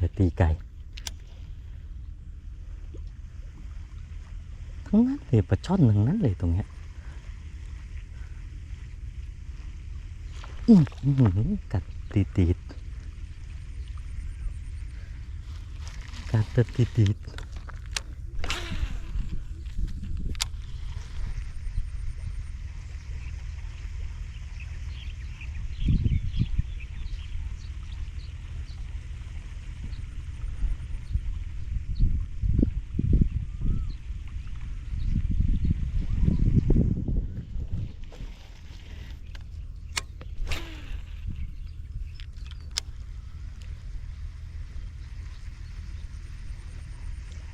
จะตีไก่ทั้งนั้นเลยปลาช่อนทั้งนั้นเลยตรงเนี้ยกัดตีตีดกัดต่ตีตีด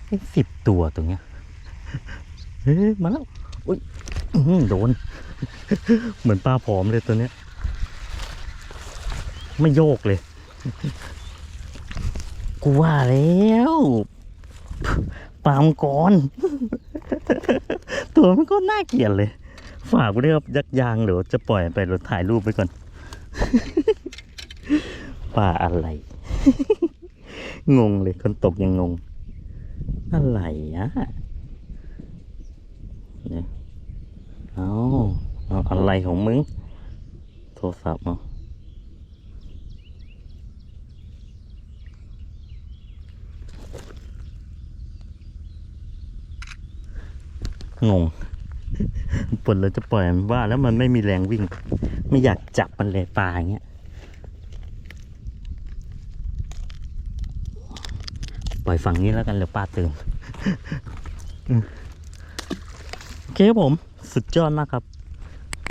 เป็นสิบตัวตรงเนี้ยเฮ้ยมาแล้วอุ้ยโดน เหมือนปลาผอมเลยตัวเนี้ย ไม่โยกเลย กูว่าแล้วปลามังกร ตัวมันก็น่าเกลียดเลย ฝากกูด้วยครับยักษ์ยางเดี๋ยวจะปล่อยไปเราถ่ายรูปไปก่อนปลาอะไร งงเลยคนตกยังงง อะไรอะเนี่ยเอาเอาอะไรของมึง โทรศัพท์เอางงปนเราจะปล่อยมันว่าแล้วมันไม่มีแรงวิ่ง ไม่อยากจับมันเลยปลาอย่างเงี้ย ปล่อยฝั่งนี้แล้วกันเดี๋ยวปลาตื่นโอเคครับผม สุดยอดมากครับ